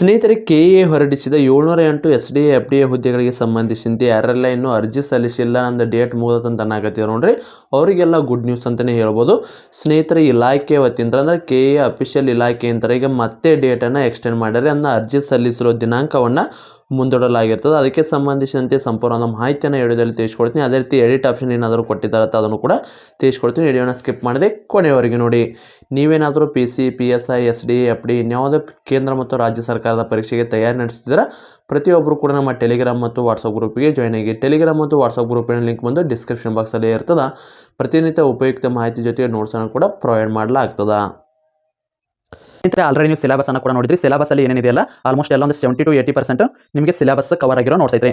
ಸ್ನೇಹಿತರೆ K A ಹೊರಡಿಸಿದ ಏಳ್ನೂರ ಎಂಟು S D F D A ಹುದ್ದೆಗಳಿಗೆ ಸಂಬಂಧಿಸಿದಂತೆ ಯಾರೆಲ್ಲ ಇನ್ನೂ ಅರ್ಜಿ ಸಲ್ಲಿಸಿಲ್ಲ ನಂದು ಡೇಟ್ ಮುಗಿದಂತ ಅನ್ನಕತ್ತೀವಿ ನೋಡ್ರಿ. ಅವರಿಗೆಲ್ಲ ಗುಡ್ ನ್ಯೂಸ್ ಅಂತಲೇ ಹೇಳ್ಬೋದು. ಸ್ನೇಹಿತರೆ, ಇಲಾಖೆ ವತಿಯಿಂದ ಅಂದರೆ ಕೆ ಎ ಅಫಿಷಿಯಲ್ ಇಲಾಖೆ ಅಂತಾರೆ ಈಗ ಮತ್ತೆ ಡೇಟನ್ನು ಎಕ್ಸ್ಟೆಂಡ್ ಮಾಡ್ಯಾರೆ ಅದನ್ನ ಅರ್ಜಿ ಸಲ್ಲಿಸಿರೋ ದಿನಾಂಕವನ್ನು ಮುಂದೂಡಲಾಗಿರ್ತದೆ. ಅದಕ್ಕೆ ಸಂಬಂಧಿಸಿದಂತೆ ಸಂಪೂರ್ಣ ಮಾಹಿತಿಯನ್ನು ವಿಡಿಯೋದಲ್ಲಿ ತಿಳಿಸ್ಕೊಡ್ತೀನಿ. ಅದೇ ರೀತಿ ಎಡಿಟ್ ಆಪ್ಷನ್ ಏನಾದರೂ ಕೊಟ್ಟಿದ್ದಾರೆ ಅದನ್ನು ಕೂಡ ತಿಳಿಸ್ಕೊಡ್ತೀನಿ. ವಿಡಿಯೋನ ಸ್ಕಿಪ್ ಮಾಡದೆ ಕೊನೆಯವರೆಗೆ ನೋಡಿ. ನೀವೇನಾದರೂ P C P S I S D F D ಇನ್ಯಾವುದೇ ಕೇಂದ್ರ ಮತ್ತು ರಾಜ್ಯ ಸರ್ಕಾರದ ಪರೀಕ್ಷೆಗೆ ತಯಾರಿ ನಡೆಸ್ತಿದ್ದೀರಾ? ಪ್ರತಿಯೊಬ್ಬರು ಕೂಡ ನಮ್ಮ ಟೆಲಿಗ್ರಾಮ್ ಮತ್ತು ವಾಟ್ಸಪ್ ಗ್ರೂಪಿಗೆ ಜಾಯ್ನ್ ಆಗಿ. ಟೆಲಿಗ್ರಾಮ್ ಮತ್ತು ವಾಟ್ಸಪ್ ಗ್ರೂಪಿನ ಲಿಂಕ್ ಬಂದು ಡಿಸ್ಕ್ರಿಪ್ಷನ್ ಬಾಕ್ಸಲ್ಲಿ ಇರ್ತದೆ. ಪ್ರತಿನಿತ್ಯ ಉಪಯುಕ್ತ ಮಾಹಿತಿ ಜೊತೆಗೆ ನೋಟ್ಸನ್ನು ಕೂಡ ಪ್ರೊವೈಡ್ ಮಾಡಲಾಗ್ತದೆ. ಸ್ನೇಹಿತರೆ ಆಲ್ರೆಡಿ ನೀವು ಸಿಲಬಸ್ ಅನ್ನು ಕೂಡ ನೋಡಿದ್ರಿ. ಸಿಲಬಸ್ ಅಲ್ಲಿ ಏನೇನಿದೆಯಲ್ಲ? ಆಲ್ಮೋಸ್ಟ್ ಎಲ್ಲ ಒಂದು ಸೆವೆಂಟಿ ಟು ಏಯ್ಟಿ ಪರ್ಸೆಂಟ್ ನಿಮಗೆ ಸಿಲಬಸ್ ಕವರ್ ಆಗಿರೋ ನೋಟ್ಸ್ ಐತ್ರಿ.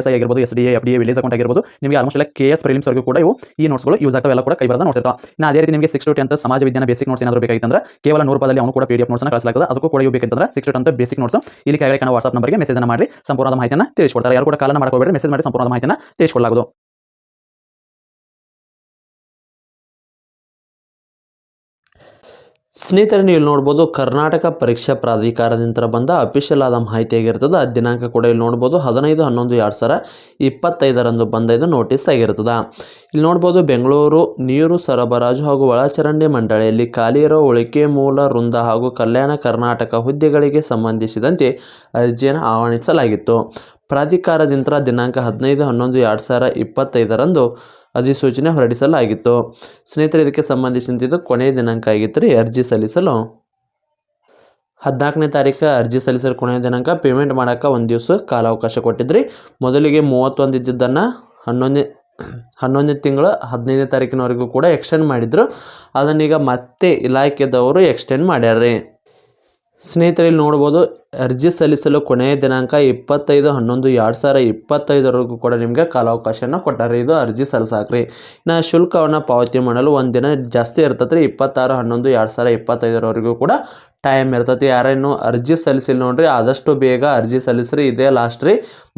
ಎಸ್ ಐ ಆಗಿರ್ಬೋದು S D F D village account ಆಗಿರ್ಬೋದು, ನಿಮಗೆ ಆಲ್ಮೋಸ್ಟ್ ಎಲ್ಲ ಕೆ ಎಸ್ ಪ್ರಿಲಿಮ್ಸ್ ವರ್ಗೂ ಕೂಡ ಇವು ಈ ನೋಟ್ಸ್ಗಳು ಯೂಸ್ ಆಗ್ತವೆ ಎಲ್ಲ ಕೂಡ ಕೈ ಬರದ ನೋಟ್ಸ್ ಇರ್ತಾವೆ ಇನ್ನು ಅದೇ ರೀತಿ ನಿಮಗೆ ಸಿಕ್ಸ್ ಟು ಟೆಂತ್ ಸಮಾಜ ವಿಜ್ಞಾನ ಬೇಸಿಕ್ ನೋಟ್ಸ್ ಏನಾದರೂ ಬೇಕಾಗಿತ್ತಂದ್ರೆ ಕೇವಲ ನೂರು ರೂಪಾಯಿ ಅವನು ಕೂಡ ಪಿ ಡಿ ಎಫ್ ನೋಟ್ಸ್ನ ಕಳಿಸಲಾಗ್ತದೆ. ಅದಕ್ಕೂ ಕೂಡ ಇವು ಬೇಕಂತಂದ್ರೆ six to tenth basic notes ಇಲ್ಲಿ ಕೆಳಗಡೆ ಕಾಣುವ ವಾಟ್ಸ್ಆಪ್ ನಂಬರ್ಗೆ ಮೆಸೇಜ್ ಮಾಡಿ ಸಂಪೂರ್ಣ ಮಾಹಿತಿಯನ್ನು ತಿಳಿಸ್ಕೊಡ್ತಾರೆ. ಯಾರು ಕೂಡ ಕಾಲನ ಮಾಡ್ಕೋಬೇಡಿ ಮೆಸೇಜ್ ಮಾಡಿ ಸಂಪೂರ್ಣ ಮಾಹಿತಿಯನ್ನು ತಿಳಿಸ್ಕೊಡಲಾಗುವುದು. ಸ್ನೇಹಿತರೆ ಇಲ್ಲಿ ನೋಡ್ಬೋದು ಕರ್ನಾಟಕ ಪರೀಕ್ಷಾ ಪ್ರಾಧಿಕಾರದಿಂದ ಬಂದ ಅಫಿಷಿಯಲ್ ಆದ ಮಾಹಿತಿ ಆಗಿರ್ತದೆ. ಆ ದಿನಾಂಕ ಕೂಡ ಇಲ್ಲಿ ನೋಡ್ಬೋದು ಹದಿನೈದು, ಹನ್ನೊಂದು, ಎರಡು ಸಾವಿರ ಇಪ್ಪತ್ತೈದರಂದು ಬಂದ ಇದು ನೋಟಿಸ್ ಆಗಿರ್ತದೆ. ಇಲ್ಲಿ ನೋಡ್ಬೋದು ಬೆಂಗಳೂರು, ನೀರು ಸರಬರಾಜು ಹಾಗೂ ಒಳಚರಂಡಿ ಮಂಡಳಿಯಲ್ಲಿ ಖಾಲಿ ಇರೋ ಉಳಿಕೆ ಮೂಲ ವೃಂದ ಹಾಗೂ ಕಲ್ಯಾಣ ಕರ್ನಾಟಕ ಹುದ್ದೆಗಳಿಗೆ ಸಂಬಂಧಿಸಿದಂತೆ ಅರ್ಜಿಯನ್ನು ಆಹ್ವಾನಿಸಲಾಗಿತ್ತು. ಪ್ರಾಧಿಕಾರದಿಂದ ದಿನಾಂಕ ಹದಿನೈದು, ಹನ್ನೊಂದು, ಎರಡು ಸಾವಿರ ಇಪ್ಪತ್ತೈದರಂದು ಅಧಿಸೂಚನೆ ಹೊರಡಿಸಲಾಗಿತ್ತು. ಸ್ನೇಹಿತರೆ, ಇದಕ್ಕೆ ಸಂಬಂಧಿಸಿದಂತೆ ಇದು ಕೊನೆಯ ದಿನಾಂಕ ಆಗಿತ್ತು ರೀ ಅರ್ಜಿ ಸಲ್ಲಿಸಲು. ಹದಿನಾಲ್ಕನೇ ತಾರೀಕು ಅರ್ಜಿ ಸಲ್ಲಿಸಲು ಕೊನೆಯ ದಿನಾಂಕ ಪೇಮೆಂಟ್ ಮಾಡೋಕ್ಕೆ ಒಂದು ದಿವಸ ಕಾಲಾವಕಾಶ ಕೊಟ್ಟಿದ್ರಿ. ಮೊದಲಿಗೆ ಮೂವತ್ತೊಂದು ಇದ್ದಿದ್ದನ್ನು ಹನ್ನೊಂದನೇ ಹನ್ನೊಂದನೇ ತಿಂಗಳು ಹದಿನೈದನೇ ತಾರೀಕಿನವರೆಗೂ ಕೂಡ ಎಕ್ಸ್ಟೆಂಡ್ ಮಾಡಿದರು. ಅದನ್ನೀಗ ಮತ್ತೆ ಇಲಾಖೆದವರು ಎಕ್ಸ್ಟೆಂಡ್ ಮಾಡ್ಯಾರ್ರಿ. ಸ್ನೇಹಿತರೆ ಇಲ್ಲಿ ನೋಡ್ಬೋದು, ಅರ್ಜಿ ಸಲ್ಲಿಸಲು ಕೊನೆಯ ದಿನಾಂಕ ಇಪ್ಪತ್ತೈದು ಹನ್ನೊಂದು, ಎರಡು ಸಾವಿರ ಇಪ್ಪತ್ತೈದರವರೆಗೂ ಕೂಡ ನಿಮಗೆ ಕಾಲಾವಕಾಶನ ಕೊಟ್ಟಾರೆ. ಇದು ಅರ್ಜಿ ಸಲ್ಲಿಸಾಕ್ರಿ. ಇನ್ನು ಶುಲ್ಕವನ್ನು ಪಾವತಿ ಮಾಡಲು ಒಂದು ದಿನ ಜಾಸ್ತಿ ಇರ್ತದೆ ರೀ ಇಪ್ಪತ್ತಾರು ಹನ್ನೊಂದು, ಎರಡು ಸಾವಿರ ಇಪ್ಪತ್ತೈದರವರೆಗೂ ಕೂಡ ಟೈಮ್ ಇರ್ತೈತಿ. ಯಾರೇನು ಅರ್ಜಿ ಸಲ್ಲಿಸಿಲ್ಲ ನೋಡ್ರಿ, ಆದಷ್ಟು ಬೇಗ ಅರ್ಜಿ ಸಲ್ಲಿಸ್ರಿ. ಇದೇ ಲಾಸ್ಟ್ ರೀ.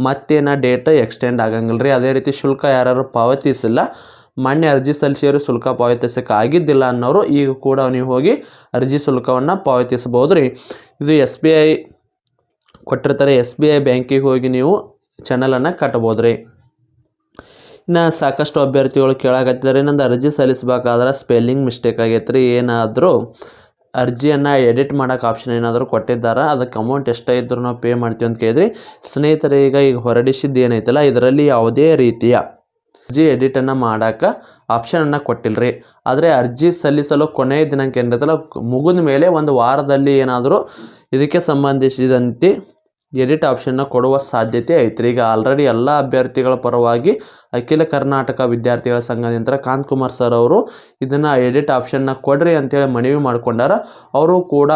ಮತ್ತೇನ ಡೇಟ್ ಎಕ್ಸ್ಟೆಂಡ್ ಆಗಂಗಿಲ್ಲ ರೀ ಅದೇ ರೀತಿ ಶುಲ್ಕ ಯಾರು ಪಾವತಿಸಿಲ್ಲ ಮೊನ್ನೆ ಅರ್ಜಿ ಸಲ್ಲಿಸಿದರೆ ಶುಲ್ಕ ಪಾವತಿಸೋಕ್ಕಾಗಿದ್ದಿಲ್ಲ ಅನ್ನೋರು ಈಗ ಕೂಡ ನೀವು ಹೋಗಿ ಅರ್ಜಿ ಶುಲ್ಕವನ್ನು ಪಾವತಿಸಬಹುದು ರೀ ಇದು ಎಸ್ ಬಿ ಐ ಕೊಟ್ಟಿರ್ತಾರೆ. ಎಸ್ ಬಿ ಐ ಬ್ಯಾಂಕಿಗೆ ಹೋಗಿ ನೀವು ಚಾನಲನ್ನು ಕಟ್ಬೋದು ರೀ ಇನ್ನು ಸಾಕಷ್ಟು ಅಭ್ಯರ್ಥಿಗಳು ಕೇಳಾಕತ್ತಿದ್ದಾರೆ. ನಂದು ಅರ್ಜಿ ಸಲ್ಲಿಸಬೇಕಾದ್ರೆ ಸ್ಪೆಲ್ಲಿಂಗ್ ಮಿಸ್ಟೇಕ್ ಆಗೈತೆ ರೀ ಏನಾದರೂ ಅರ್ಜಿಯನ್ನು ಎಡಿಟ್ ಮಾಡೋಕೆ ಆಪ್ಷನ್ ಏನಾದರೂ ಕೊಟ್ಟಿದ್ದಾರೆ? ಅದಕ್ಕೆ ಅಮೌಂಟ್ ಎಷ್ಟಾಯಿದ್ರು ನಾವು ಪೇ ಮಾಡ್ತೀವಿ ಅಂತ ಕೇಳಿದ್ರಿ. ಸ್ನೇಹಿತರೆ, ಈಗ ಈಗ ಹೊರಡಿಸಿದ್ದು ಏನೈತಲ್ಲ? ಇದರಲ್ಲಿ ಯಾವುದೇ ರೀತಿಯ ಅರ್ಜಿ ಎಡಿಟನ್ನು ಮಾಡೋಕೆ ಆಪ್ಷನನ್ನು ಕೊಟ್ಟಿಲ್ಲರಿ ಆದರೆ ಅರ್ಜಿ ಸಲ್ಲಿಸಲು ಕೊನೆಯ ದಿನಾಂಕ ಏನಿರುತ್ತಲ್ಲ ಮುಗಿದ ಮೇಲೆ ಒಂದು ವಾರದಲ್ಲಿ ಏನಾದರೂ ಇದಕ್ಕೆ ಸಂಬಂಧಿಸಿದಂತೆ ಎಡಿಟ್ ಆಪ್ಷನ್ನ ಕೊಡುವ ಸಾಧ್ಯತೆ ಐತ್ರಿ. ಈಗ ಆಲ್ರೆಡಿ ಎಲ್ಲ ಅಭ್ಯರ್ಥಿಗಳ ಪರವಾಗಿ ಅಖಿಲ ಕರ್ನಾಟಕ ವಿದ್ಯಾರ್ಥಿಗಳ ಸಂಘದಿಂದ ಕಾಂತ್ ಕುಮಾರ್ ಸರ್ ಅವರು ಇದನ್ನು ಎಡಿಟ್ ಆಪ್ಷನ್ನ ಕೊಡ್ರಿ ಅಂತೇಳಿ ಮನವಿ ಮಾಡ್ಕೊಂಡಾರ, ಅವರು ಕೂಡ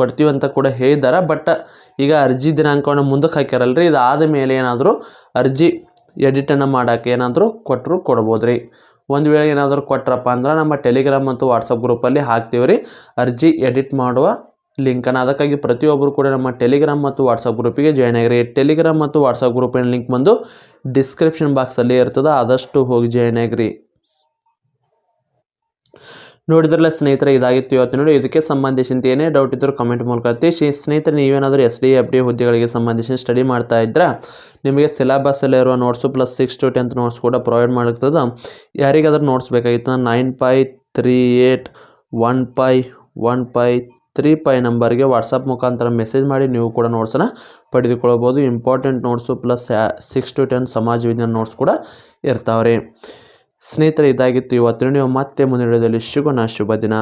ಕೊಡ್ತೀವಿ ಅಂತ ಕೂಡ ಹೇಳಿದ್ದಾರೆ ಬಟ್ ಈಗ ಅರ್ಜಿ ದಿನಾಂಕವನ್ನು ಮುಂದಕ್ಕೆ ಹಾಕ್ಯಾರಲ್ರಿ. ಇದಾದ ಮೇಲೆ ಏನಾದರೂ ಅರ್ಜಿ ಎಡಿಟನ್ನು ಮಾಡೋಕ್ಕೆ ಏನಾದರೂ ಕೊಟ್ಟರು ಕೊಡ್ಬೋದು ರೀ ಒಂದು ವೇಳೆ ಏನಾದರೂ ಕೊಟ್ರಪ್ಪ ಅಂದ್ರೆ ನಮ್ಮ ಟೆಲಿಗ್ರಾಮ್ ಮತ್ತು ವಾಟ್ಸಪ್ ಗ್ರೂಪಲ್ಲಿ ಹಾಕ್ತೀವಿ ರೀ. ಅರ್ಜಿ ಎಡಿಟ್ ಮಾಡುವ ಲಿಂಕನ್ನು. ಅದಕ್ಕಾಗಿ ಪ್ರತಿಯೊಬ್ಬರು ಕೂಡ ನಮ್ಮ ಟೆಲಿಗ್ರಾಮ್ ಮತ್ತು ವಾಟ್ಸಪ್ ಗ್ರೂಪಿಗೆ ಜಾಯ್ನ್ ಆಗಿರಿ. ಟೆಲಿಗ್ರಾಮ್ ಮತ್ತು ವಾಟ್ಸಪ್ ಗ್ರೂಪಿನ ಲಿಂಕ್ ಬಂದು ಡಿಸ್ಕ್ರಿಪ್ಷನ್ ಬಾಕ್ಸಲ್ಲಿ ಇರ್ತದೆ. ಆದಷ್ಟು ಹೋಗಿ ಜಾಯ್ನ್ ಆಗಿರಿ. ನೋಡಿದ್ರಲ್ಲ ಸ್ನೇಹಿತರೆ, ಇದಾಗಿತ್ತು ಇವತ್ತು ನೋಡಿ. ಇದಕ್ಕೆ ಸಂಬಂಧಿಸಿದಂತೆ ಏನೇ ಡೌಟ್ ಇದ್ದರೂ ಕಮೆಂಟ್ ಮೂಲಕ ತಿಳಿಸಿ. ಸ್ನೇಹಿತರೆ, ನೀವೇನಾದರೂ ಎಸ್ ಡಿ ಎಫ್ ಡಿ ಹುದ್ದೆಗಳಿಗೆ ಸಂಬಂಧಿಸಿ ಸ್ಟಡಿ ಮಾಡ್ತಾ ಇದ್ದರೆ ನಿಮಗೆ ಸಿಲೆಬಸ್ಸಲ್ಲಿ ಇರುವ notes plus six to tenth notes ಕೂಡ ಪ್ರೊವೈಡ್ ಮಾಡ್ತದೆ ಯಾರಿಗಾದ್ರೂ ನೋಟ್ಸ್ ಬೇಕಾಗಿತ್ತು nine five three eight one five one five three five ನಂಬರ್ಗೆ ವಾಟ್ಸಪ್ ಮುಖಾಂತರ ಮೆಸೇಜ್ ಮಾಡಿ ನೀವು ಕೂಡ ನೋಟ್ಸನ್ನು ಪಡೆದುಕೊಳ್ಳಬಹುದು. Important notes plus six to ten ಸಮಾಜ ವಿಜ್ಞಾನ ನೋಟ್ಸ್ ಕೂಡ ಇರ್ತಾವ್ರಿ. ಸ್ನೇಹಿತರೆ ಇದಾಗಿತ್ತು. ಇವತ್ತಿನ ನೀವು ಮತ್ತೆ ಮುಂದಿನ ವಿಡಿಯೋದಲ್ಲಿ ಸಿಗೋಣ. ಶುಭ ದಿನ.